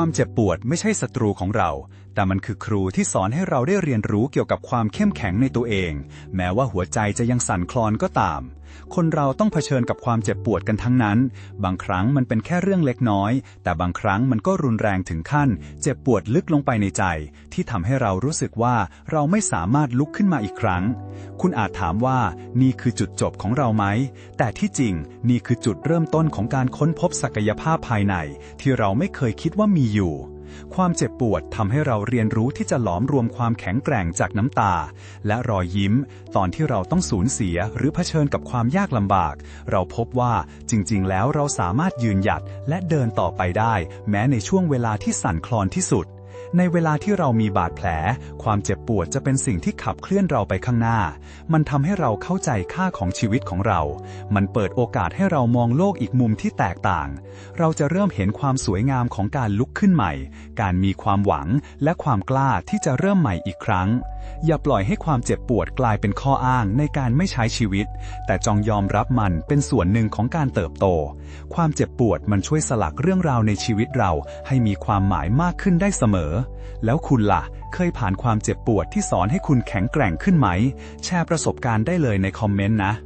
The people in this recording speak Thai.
ความเจ็บปวดไม่ใช่ศัตรูของเรา แต่มันคือครูที่สอนให้เราได้เรียนรู้เกี่ยวกับความเข้มแข็งในตัวเอง แม้ว่าหัวใจจะยังสั่นคลอนก็ตามคนเราต้องเผชิญกับความเจ็บปวดกันทั้งนั้น บางครั้งมันเป็นแค่เรื่องเล็กน้อย แต่บางครั้งมันก็รุนแรงถึงขั้น เจ็บปวดลึกลงไปในใจ ที่ทำให้เรารู้สึกว่าเราไม่สามารถลุกขึ้นมาอีกครั้ง คุณอาจถามว่านี่คือจุดจบของเราไหม แต่ที่จริงนี่คือจุดเริ่มต้นของการค้นพบศักยภาพภายใน ที่เราไม่เคยคิดว่ามีอยู่ ความเจ็บปวดทำให้เราเรียนรู้ที่จะหลอมรวมความแข็งแกร่งจากน้ำตา และรอยยิ้ม ตอนที่เราต้องสูญเสียหรือเผชิญกับความยากลำบาก เราพบว่าจริง ๆ แล้วเราสามารถยืนหยัดและเดินต่อไปได้ แม้ในช่วงเวลาที่สั่นคลอนที่สุด ในเวลาที่เรามีบาดแผล ความเจ็บปวดจะเป็นสิ่งที่ขับเคลื่อนเราไปข้างหน้า มันทำให้เราเข้าใจค่าของชีวิตของเรา มันเปิดโอกาสให้เรามองโลกอีกมุมที่แตกต่าง เราจะเริ่มเห็นความสวยงามของการลุกขึ้นใหม่ การมีความหวังและความกล้าที่จะเริ่มใหม่อีกครั้ง อย่าปล่อยให้ความเจ็บปวดกลายเป็นข้ออ้างในการไม่ใช้ชีวิต แต่จงยอมรับมันเป็นส่วนหนึ่งของการเติบโต ความเจ็บปวดมันช่วยสลักเรื่องราวในชีวิตเราให้มีความหมายมากขึ้นได้เสมอแล้วคุณล่ะ เคยผ่านความเจ็บปวดที่สอนให้คุณแข็งแกร่งขึ้นไหม แชร์ประสบการณ์ได้เลยในคอมเมนต์นะ